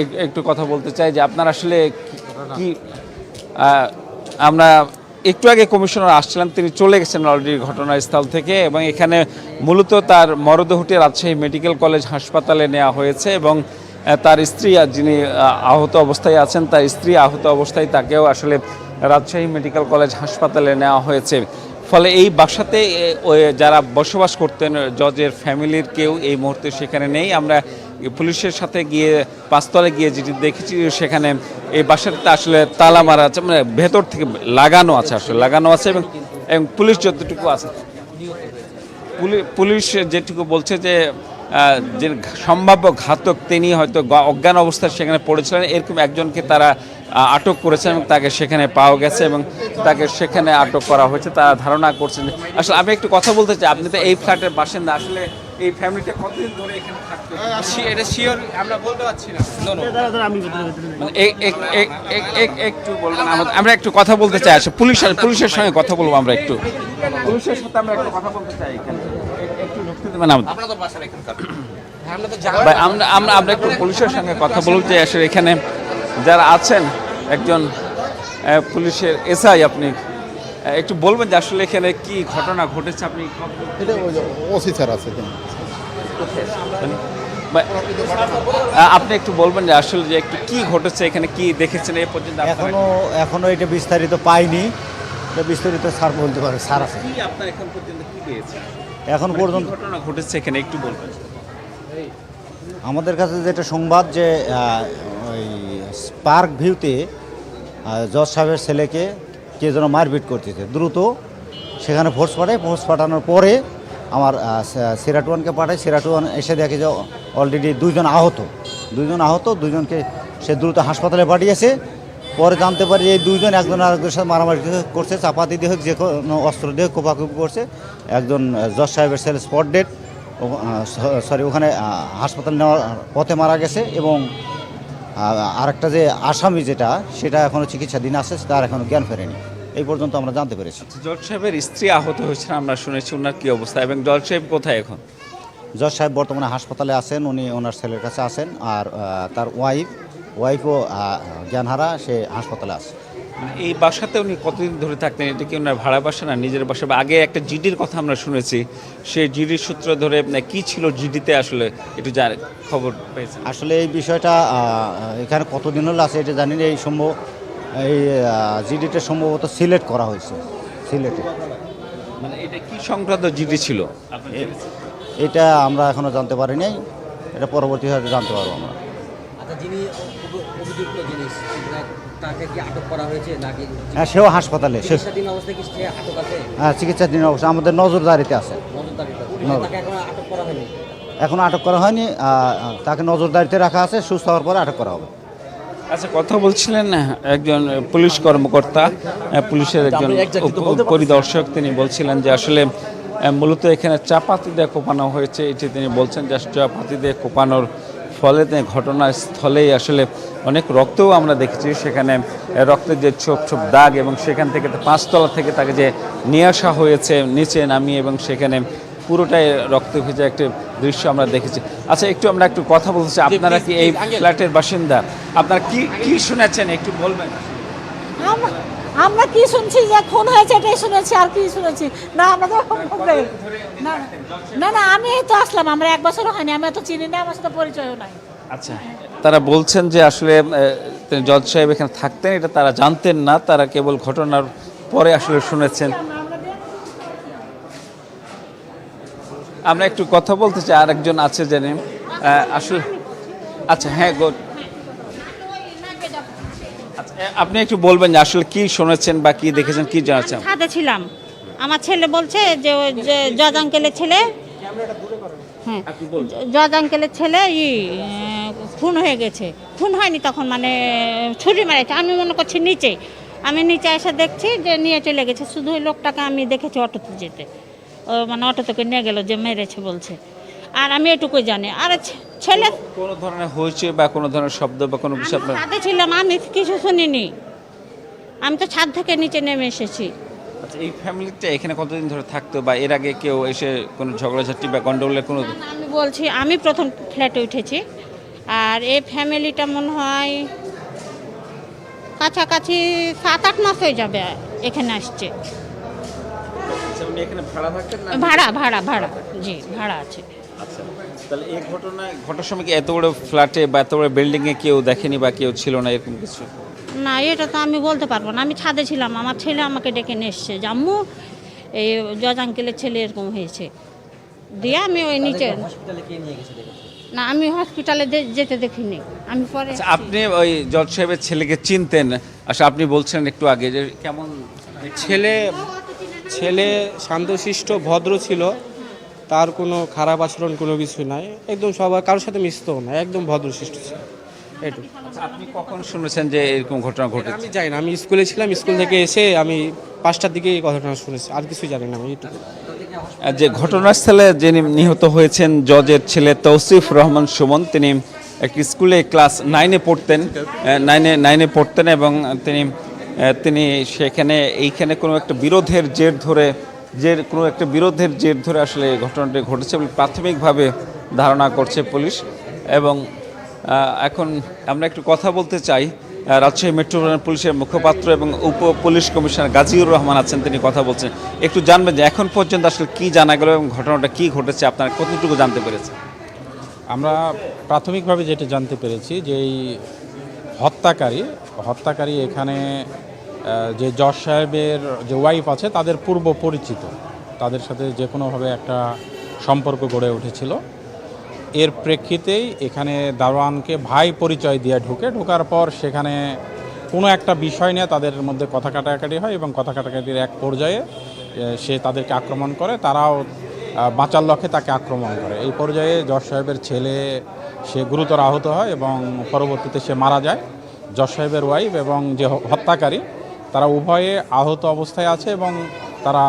এক- একটু কথা বলতে চাই যে আপনার আসলে কি আমরা একটু আগে কমিশনার আসছিলাম, তিনি চলে গেছেন অলরেডি ঘটনাস্থল থেকে এবং এখানে মূলত তার মরদেহটি রাজশাহী মেডিকেল কলেজ হাসপাতালে নেওয়া হয়েছে এবং তার স্ত্রী যিনি আহত অবস্থায় আছেন, তার স্ত্রী আহত অবস্থায় তাকেও আসলে রাজশাহী মেডিকেল কলেজ হাসপাতালে নেওয়া হয়েছে। ফলে এই বাসাতে যারা বসবাস করতেন, জজের ফ্যামিলির কেউ এই মুহূর্তে সেখানে নেই। আমরা পুলিশের সাথে গিয়ে পাঁচতলে গিয়ে যেটি দেখেছি, সেখানে এই বাসাটাতে আসলে তালা মারা আছে মানে ভেতর থেকে লাগানো আছে আসলে, লাগানো আছে এবং এবং পুলিশ যতটুকু আছে। পুলি- পুলিশ যেটুকু বলছে যে যে সম্ভাব্য ঘাতক, তিনি হয়তো অজ্ঞান অবস্থায় সেখানে পড়েছিলেন। এরকম একজনকে তারা আটক করেছেন এবং তাকে সেখানে পাওয়া গেছে এবং তাকে সেখানে আটক করা হয়েছে। তারা ধারণা করছেন আসলে আমি একটু কথা বলতে চাই আপনি তো এই ফ্ল্যাটের বাসিন্দা আসলে এই ফ্যামিলিটা কতদিন ধরে এখানে থাকতো? এটা শিওর আমরা বলতে পারছি না। একটু বলবেন আমরা- আমরা একটু কথা বলতে চাই আসলে পুলিশের পুলিশের সঙ্গে কথা বলব আমরা একটু। পুলিশের সাথে আমরা একটু কথা বলতে চাই এখানে। একটু ঢুকতে দেবেন আমাদের। আপনাদের বাসার এখানকার। আমরা আমরা আমরা আমরা একটু পুলিশের সঙ্গে কথা বলব যে আসলে এখানে যারা আছেন একজন পুলিশের এসআই আপনি একটু বলবেন যে আসলে এখানে কি ঘটনা ঘটেছে আপনি ওসি স্যার আছে এখানে। আপনি একটু বলবেন যে আসলে যে একটু কি ঘটেছে এখানে কি দেখেছেন এই পর্যন্ত? এখনও এখনও এটা বিস্তারিত পাইনি। বিস্তারিত স্যার বলতে পারে স্যার আছে। কি আপনার এখন পর্যন্ত কি পেয়েছেন এখন মানে পর্যন্ত ঘটনা ঘটেছে এখানে একটু বলবেন। আমাদের কাছে যেটা সংবাদ যে ওই পার্ক ভিউতে জজ সাহেবের ছেলেকে কে যেন মারপিট করতেছে। দ্রুত সেখানে ফোর্স পাঠায়। ফোর্স পাঠানোর পরে আমার সিরাটুয়ানকে পাঠায়। সিরাটুয়ান এসে দেখে যে অলরেডি দুইজন আহত। দুইজন আহত দুজনকে সে দ্রুত হাসপাতালে পাঠিয়েছে। পরে জানতে পারি যে এই দুইজন একজন আরেকজনের সাথে মারামারি করছে, চাপাতি দিয়ে হোক, যে কোনো অস্ত্র দিয়ে কোপাকুপি করছে। একজন জজ সাহেবের ছেলে স্পট ডেট সরি, ওখানে হাসপাতাল নেওয়ার পথে মারা গেছে এবং আহ, আরেকটা যে আসামি যেটা সেটা এখনও চিকিৎসাধীন আছে তার এখনও জ্ঞান ফেরেনি। এই পর্যন্ত আমরা জানতে পেরেছি। জজ সাহেবের স্ত্রী আহত হয়েছেন আমরা শুনেছি ওনার কী অবস্থা? এবং জজ সাহেব কোথায় এখন? জজ সাহেব বর্তমানে হাসপাতালে আছেন উনি ওনার ছেলের কাছে আছেন আর তার ওয়াইফ ওয়াইফও জ্ঞান জ্ঞানহারা সে হাসপাতালে আছে। এই বাসাতে উনি কতদিন ধরে থাকতেন? এটা কি ওনার ভাড়া বাসা না নিজের বাসা? বা আগে একটা জিডির কথা আমরা শুনেছি সেই জিডির সূত্র ধরে মানে কি ছিল জিডিতে আসলে? একটু জান খবর পেয়েছেন। আসলে এই বিষয়টা এখানে কতদিন হলো আছে এটা জানি না। এই সম্ভব এই জিডিটা সম্ভবত সিলেক্ট করা হয়েছে সিলেটে। মানে এটা কি সংক্রান্ত জিডি ছিল? এটা আমরা এখনও জানতে পারি নাই। এটা পরবর্তীভাবে জানতে পারব আমরা। আচ্ছা যিনি অভিযুক্ত জিনিস তাকে কি আটক করা হয়েছে নাকি হ্যাঁ সেও হাসপাতালে। সে চিকিৎসাধীন অবস্থায় কি সে আটক আছে? হ্যাঁ চিকিৎসাধীন অবস্থা। আমাদের নজরদারিতে আছে। নজরদারিতে নজর- তাকে এখন আটক করা হয়নি? এখনও আটক করা হয়নি। আহ, তাকে নজরদারিতে রাখা আছে। সুস্থ হওয়ার পরে আটক করা হবে। আচ্ছা কথা বলছিলেন একজন পুলিশ কর্মকর্তা আহ, পুলিশের একজন উপ- পরিদর্শক। তিনি বলছিলেন যে আসলে আহ, মূলত এখানে চাপাতি দিয়ে কোপানো হয়েছে। এটি তিনি বলছেন যে চাপাতি দিয়ে কোপানোর ফলে ঘটনাস্থলেই আসলে অনেক রক্তও আমরা দেখেছি। সেখানে রক্তের যে ছোপ ছোপ দাগ এবং সেখান থেকে তো পাঁচতলা থেকে তাকে যে নিয়ে আসা হয়েছে নিচে নামিয়ে এবং সেখানে পুরোটাই রক্ত ভেজা একটা দৃশ্য আমরা দেখেছি। আচ্ছা একটু আমরা একটু কথা চাই। আপনারা কি এই ফ্ল্যাটের বাসিন্দা? আপনারা কি কি শুনেছেন? একটু বলবেন। আমরা আমরা কি শুনছি? যে খুন হয়েছে এটাই শুনেছি আর কি শুনেছি? না আমাদের না না না আমি তো আসলাম আমরা এক বছরও হয়নি আমি এত চিনি না আমার সাথে পরিচয়ও নাই। আচ্ছা। তারা বলছেন যে আসলে জজ সাহেব এখানে থাকতেন এটা তারা জানতেন না তারা কেবল ঘটনার পরে আসলে শুনেছেন। আমরা একটু কথা বলতে চাই আর একজন আছে জানি। আসলে আচ্ছা হ্যাঁ গো আচ্ছা, আপনি একটু বলবেন যে আসলে কি শুনেছেন বা কি দেখেছেন কি জানাচ্ছেন? ছাদে ছিলাম। আমার ছেলে বলছে যে ওই যে জজ আঙ্কেলের ছেলে হ্যাঁ জজ আঙ্কেলের ছেলে ই খুন হয়ে গেছে। খুন হয়নি তখন মানে ছুরি মেরেছে। আমি মনে করছি নিচে। আমি নিচে এসে দেখছি যে নিয়ে চলে গেছে। শুধু ওই লোকটাকে আমি দেখেছি অটোতে যেতে। ও মানে অটো থেকে নিয়ে গেল যে মেরেছে বলছে। আর আমি এটুকুই জানি। আর ছেলে কোনো ধরনের হয়েছে বা কোনো ধরনের শব্দ বা কোনো কিছু আমি আপনার ছাদে ছিলাম আমি কিছু শুনিনি। আমি তো ছাদ থেকে নিচে নেমে এসেছি। আচ্ছা এই ফ্যামিলিটা এখানে কতদিন ধরে থাকতো বা এর আগে কেউ এসে কোনো ঝগড়াঝাটি বা গন্ডগোলের কোনো আমি বলছি আমি প্রথম ফ্ল্যাটে উঠেছি। আর এই ফ্যামিলিটা মনে হয় কাছাকাছি সাত আট মাস হয়ে যাবে এখানে আসছে। আচ্ছা, ভাড়া ভাড়া ভাড়া জি ভাড়া আছে। আচ্ছা তাহলে এই ঘটনায় ঘটার সময় কি এত বড় ফ্ল্যাটে বা এত বড় বিল্ডিংয়ে কেউ দেখেনি বা কেউ ছিল না এরকম কিছু? না এটা তো আমি বলতে পারব না। আমি ছাদে ছিলাম আমার ছেলে আমাকে ডেকে নিয়ে এসছে জাম্মু এই জজ আঙ্কেলের ছেলে এরকম হয়েছে। দিয়ে আমি ওই নিচে হসপিটালে কে নিয়ে গেছে দেখেন না আমি হসপিটালে যেতে দেখিনি। আমি পরে আচ্ছা আপনি ওই জজ সাহেবের ছেলেকে চিনতেন। আচ্ছা আপনি বলছেন একটু আগে যে কেমন ছেলে ছেলে শান্তশিষ্ট ভদ্র ছিল। তার কোনো খারাপ আচরণ কোনো কিছু নাই। একদম সবার কারোর সাথে মিশতো না একদম ভদ্রশিষ্ট ছিল। এটুকু। আচ্ছা, আপনি কখন শুনেছেন যে এরকম ঘটনা ঘটেছে? আমি জানি না। আমি স্কুলে ছিলাম। স্কুল থেকে এসে আমি পাঁচটার দিকে এই ঘটনা শুনেছি। আর কিছু জানি না আমি এটুকু। যে ঘটনাস্থলে যিনি নিহত হয়েছেন জজের ছেলে তৌসিফ রহমান সুমন, তিনি একটি স্কুলে ক্লাস নাইনে পড়তেন নাইনে নাইনে পড়তেন এবং তিনি তিনি সেখানে, এইখানে কোনো একটা বিরোধের জের ধরে যে কোনো একটা বিরোধের জের ধরে আসলে ঘটনাটি ঘটেছে বলে প্রাথমিকভাবে ধারণা করছে পুলিশ এবং এখন আমরা একটু কথা বলতে চাই। রাজশাহী মেট্রোপলিটন পুলিশের মুখপাত্র এবং উপ পুলিশ কমিশনার গাজীউর রহমান আছেন, তিনি কথা বলছেন। একটু জানবেন যে এখন পর্যন্ত আসলে কি জানা গেল এবং ঘটনাটা কি ঘটেছে, আপনারা কতটুকু জানতে পেরেছেন? আমরা প্রাথমিকভাবে যেটা জানতে পেরেছি যে এই হত্যাকারী হত্যাকারী এখানে যে জজ সাহেবের যে ওয়াইফ আছে, তাদের পূর্ব পরিচিত তাদের সাথে যে কোনোভাবে একটা সম্পর্ক গড়ে উঠেছিল। এর প্রেক্ষিতেই এখানে দারোয়ানকে ভাই পরিচয় দিয়ে ঢুকে, ঢোকার পর সেখানে কোনো একটা বিষয় নিয়ে তাদের মধ্যে কথা কাটাকাটি হয় এবং কথা কাটাকাটির এক পর্যায়ে সে তাদেরকে আক্রমণ করে, তারাও বাঁচার লক্ষ্যে তাকে আক্রমণ করে। এই পর্যায়ে জজ সাহেবের ছেলে, সে গুরুতর আহত হয় এবং পরবর্তীতে সে মারা যায়। জজ সাহেবের ওয়াইফ এবং যে হত্যাকারী, তারা উভয়ে আহত অবস্থায় আছে এবং তারা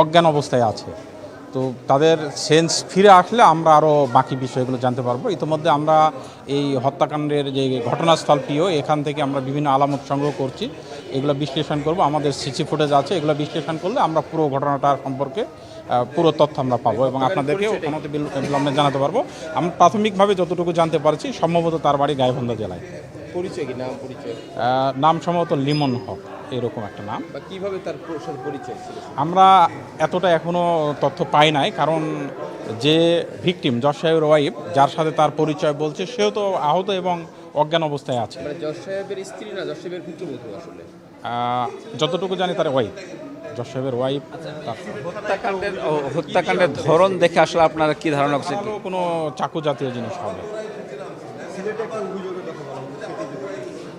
অজ্ঞান অবস্থায় আছে। তো তাদের সেন্স ফিরে আসলে আমরা আরও বাকি বিষয়গুলো জানতে পারব। ইতিমধ্যে আমরা এই হত্যাকাণ্ডের যে ঘটনাস্থলটিও এখান থেকে আমরা বিভিন্ন আলামত সংগ্রহ করছি। এগুলো বিশ্লেষণ করব। আমাদের সিসি ফুটেজ আছে। এগুলো বিশ্লেষণ করলে আমরা পুরো ঘটনাটার সম্পর্কে পুরো তথ্য আমরা পাবো এবং আপনাদেরকে ওখানে বিলম্বে জানাতে পারব। আমরা প্রাথমিকভাবে যতটুকু জানতে পারছি সম্ভবত তার বাড়ি গাইবন্ধা জেলায়। পরিচয় কি? নাম পরিচয়? নাম সম্ভবত লিমন হক। এরকম একটা নাম। বা কীভাবে তার পরিচয় ছিল? আমরা এতটা এখনও তথ্য পাই নাই কারণ যে ভিকটিম জজ সাহেবের ওয়াইফ যার সাথে তার পরিচয় বলছে সেও তো আহত এবং অজ্ঞান অবস্থায় আছে। মানে সাহেবের স্ত্রী না জজ সাহেবের পুত্রবধূ আসলে যতটুকু জানি তার ওয়াইফ জজ সাহেবের ওয়াইফ তার হত্যাকাণ্ডের হত্যাকাণ্ডের ধরন দেখে আসলে আপনারা কি ধারণা করছেন কোনো চাকু জাতীয় জিনিস হবে?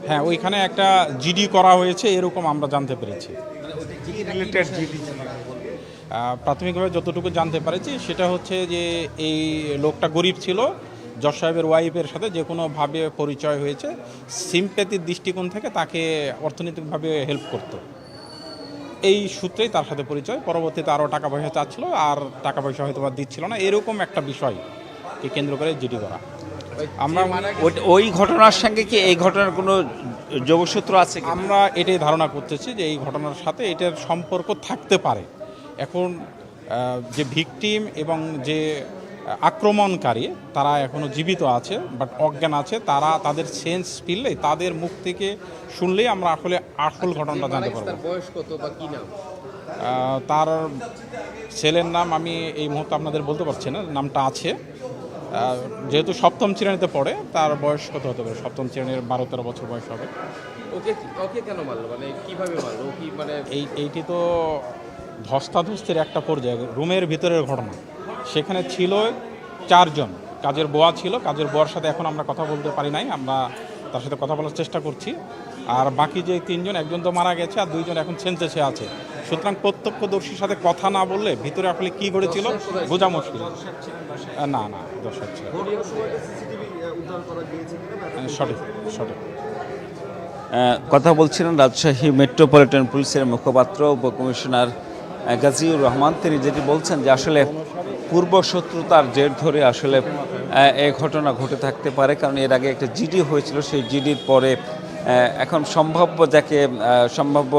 হ্যাঁ ওইখানে একটা জিডি করা হয়েছে এরকম আমরা জানতে পেরেছি। প্রাথমিকভাবে যতটুকু জানতে পেরেছি সেটা হচ্ছে যে এই লোকটা গরিব ছিল জজ সাহেবের ওয়াইফের সাথে যে কোনোভাবে পরিচয় হয়েছে সিম্প্যাথির দৃষ্টিকোণ থেকে তাকে অর্থনৈতিকভাবে হেল্প করতো। এই সূত্রেই তার সাথে পরিচয় পরবর্তীতে আরও টাকা পয়সা চাচ্ছিল আর টাকা পয়সা হয়তো বা দিচ্ছিল না এরকম একটা বিষয়কে কেন্দ্র করে জিডি করা। আমরা ওই- ওই ঘটনার সঙ্গে কি এই ঘটনার কোনো যোগসূত্র আছে কি? আমরা এটাই ধারণা করতেছি যে এই ঘটনার সাথে এটার সম্পর্ক থাকতে পারে। এখন যে ভিকটিম এবং যে আক্রমণকারী তারা এখনও জীবিত আছে বাট অজ্ঞান আছে তারা তাদের সেন্স ফিরলে তাদের মুখ থেকে শুনলেই আমরা আসলে আসল ঘটনাটা জানতে পারব। বয়স কত বা কি নাম? তার ছেলের নাম আমি এই মুহূর্তে আপনাদের বলতে পারছি না নামটা আছে। যেহেতু সপ্তম শ্রেণীতে পড়ে তার বয়স কত হতে পারে? সপ্তম শ্রেণির বারো তেরো বছর বয়স হবে। ওকে ওকে কেন মারলো? মানে কীভাবে মারলো? কি মানে এই এইটি তো ধস্তাধস্তির একটা পর্যায়ে রুমের ভিতরের ঘটনা। সেখানে ছিল চারজন। কাজের বোয়া ছিল কাজের বোয়ার সাথে এখন আমরা কথা বলতে পারি নাই আমরা তার সাথে কথা বলার চেষ্টা করছি। আর বাকি যে তিনজন একজন তো মারা গেছে আর দুইজন এখন সেন্সেসে আছে। সুতরাং প্রত্যক্ষদর্শীর সাথে কথা না বললে ভিতরে আসলে কী ঘটেছিল? বোঝা মুশকিল। না না দর্শক ছিল সঠিক সঠিক। কথা বলছিলেন রাজশাহী মেট্রোপলিটন পুলিশের মুখপাত্র উপকমিশনার গাজীউর রহমান। তিনি যেটি বলছেন যে আসলে পূর্ব শত্রুতার জের ধরে আসলে এ ঘটনা ঘটে থাকতে পারে কারণ এর আগে একটা জিডি হয়েছিল। সেই জিডির পরে এখন সম্ভাব্য যাকে সম্ভাব্য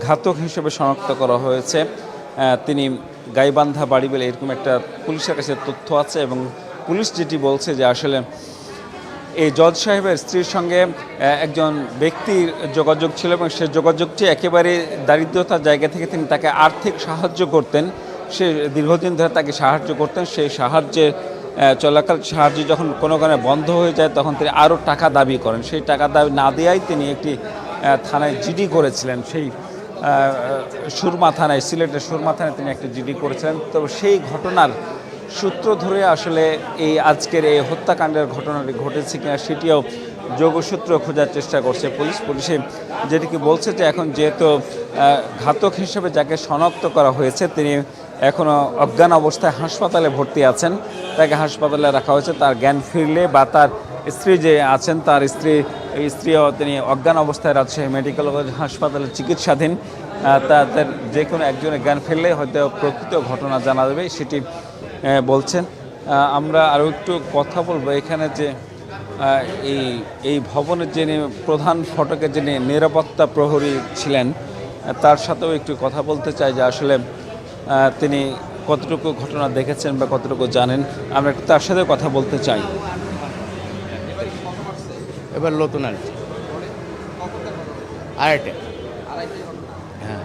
ঘাতক হিসেবে শনাক্ত করা হয়েছে তিনি গাইবান্ধা বাড়ি বলে এরকম একটা পুলিশের কাছে তথ্য আছে এবং পুলিশ যেটি বলছে যে আসলে এই জজ সাহেবের স্ত্রীর সঙ্গে একজন ব্যক্তির যোগাযোগ ছিল এবং সে যোগাযোগটি একেবারে দারিদ্রতার জায়গা থেকে তিনি তাকে আর্থিক সাহায্য করতেন সে দীর্ঘদিন ধরে তাকে সাহায্য করতেন সেই সাহায্যে আহ, চলাকাল সাহায্য যখন কোনো কারণে বন্ধ হয়ে যায়, তখন তিনি আরও টাকা দাবি করেন। সেই টাকা দাবি না দেওয়াই তিনি একটি থানায় জিডি করেছিলেন। সেই সুরমা থানায়, সিলেটের সুরমা থানায় তিনি একটি জিডি করেছিলেন। তো সেই ঘটনার সূত্র ধরে আসলে এই আজকের এই হত্যাকাণ্ডের ঘটনাটি ঘটেছে কিনা সেটিও যোগসূত্র খোঁজার চেষ্টা করছে পুলিশ। পুলিশে যেটিকে বলছে যে এখন যেহেতু ঘাতক হিসেবে যাকে শনাক্ত করা হয়েছে, তিনি এখনও অজ্ঞান অবস্থায় হাসপাতালে ভর্তি আছেন। তাকে হাসপাতালে রাখা হয়েছে, তার জ্ঞান ফিরলে বা তার স্ত্রী যে আছেন, তার স্ত্রী স্ত্রীও তিনি অজ্ঞান অবস্থায় রাজশাহী মেডিকেল কলেজ হাসপাতালে চিকিৎসাধীন। তাদের যে কোনো একজনের জ্ঞান ফিরলে হয়তো প্রকৃত ঘটনা জানা যাবে, সেটি বলছেন। আমরা আরও একটু কথা বলব এখানে যে এই এই ভবনের যিনি প্রধান ফটকের যিনি নিরাপত্তা প্রহরী ছিলেন, তার সাথেও একটু কথা বলতে চাই যে আসলে তিনি কতটুকু ঘটনা দেখেছেন বা কতটুকু জানেন, আমরা একটু তার সাথে কথা বলতে চাই। এবার নতুন আর হ্যাঁ।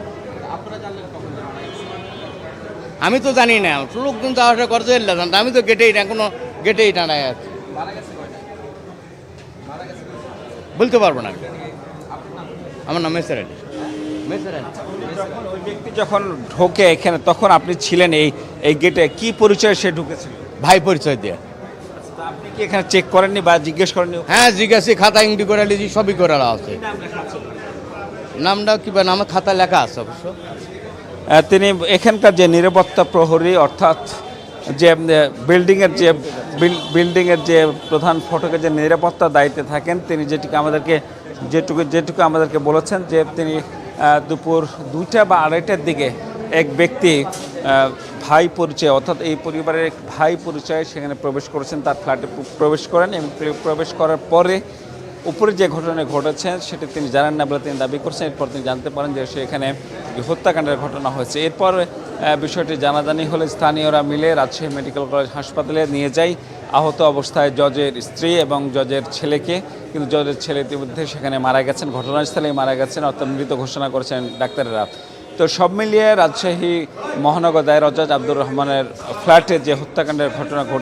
আমি তো জানি না, লোকজন তো আসা করতে আমি তো গেটেই না, কোনো গেটেই দাঁড়ায় আছি বলতে পারব না আমার নাম মেসের আলী। ওই ব্যক্তি যখন ঢোকে এখানে তখন আপনি ছিলেন এই এই গেটে কি পরিচয় সে ঢুকেছিল? ভাই পরিচয় দিয়ে। আপনি কি এখানে চেক করেননি বা জিজ্ঞেস করেননি? হ্যাঁ জিজ্ঞাসি খাতা ইংটি করে লিজি সবই করে আছে। নামটা কি বা আমার খাতা লেখা আছে অবশ্য। তিনি এখানকার যে নিরাপত্তা প্রহরী অর্থাৎ যে বিল্ডিংয়ের যে বিল- বিল্ডিংয়ের যে প্রধান ফটকের যে নিরাপত্তা দায়িত্বে থাকেন তিনি যেটুকু আমাদেরকে যেটুকু যেটুকু আমাদেরকে বলেছেন যে তিনি দুপুর দুইটা বা আড়াইটার দিকে এক ব্যক্তি ভাই পরিচয়, অর্থাৎ এই পরিবারের এক ভাই পরিচয়ে সেখানে প্রবেশ করেছেন, তার ফ্ল্যাটে প্রবেশ করেন এবং প্রবেশ করার পরে উপরে যে ঘটনা ঘটেছে সেটি তিনি জানেন না বলে তিনি দাবি করছেন। এরপর তিনি জানতে পারেন যে সেখানে হত্যাকাণ্ডের ঘটনা হয়েছে। এরপর বিষয়টি জানাজানি হলে স্থানীয়রা মিলে রাজশাহী মেডিকেল কলেজ হাসপাতালে নিয়ে যায়। আহত অবস্থায় জজের স্ত্রী এবং জজের ছেলেকে কিন্তু জজের ছেলে ইতিমধ্যে সেখানে মারা গেছেন, ঘটনাস্থলেই মারা গেছেন, অর্থাৎ মৃত ঘোষণা করেছেন ডাক্তারেরা। তো সব মিলিয়ে রাজশাহী মহানগর দায় রজাজ আব্দুর রহমানের ফ্ল্যাটে যে হত্যাকাণ্ডের ঘটনা ঘটে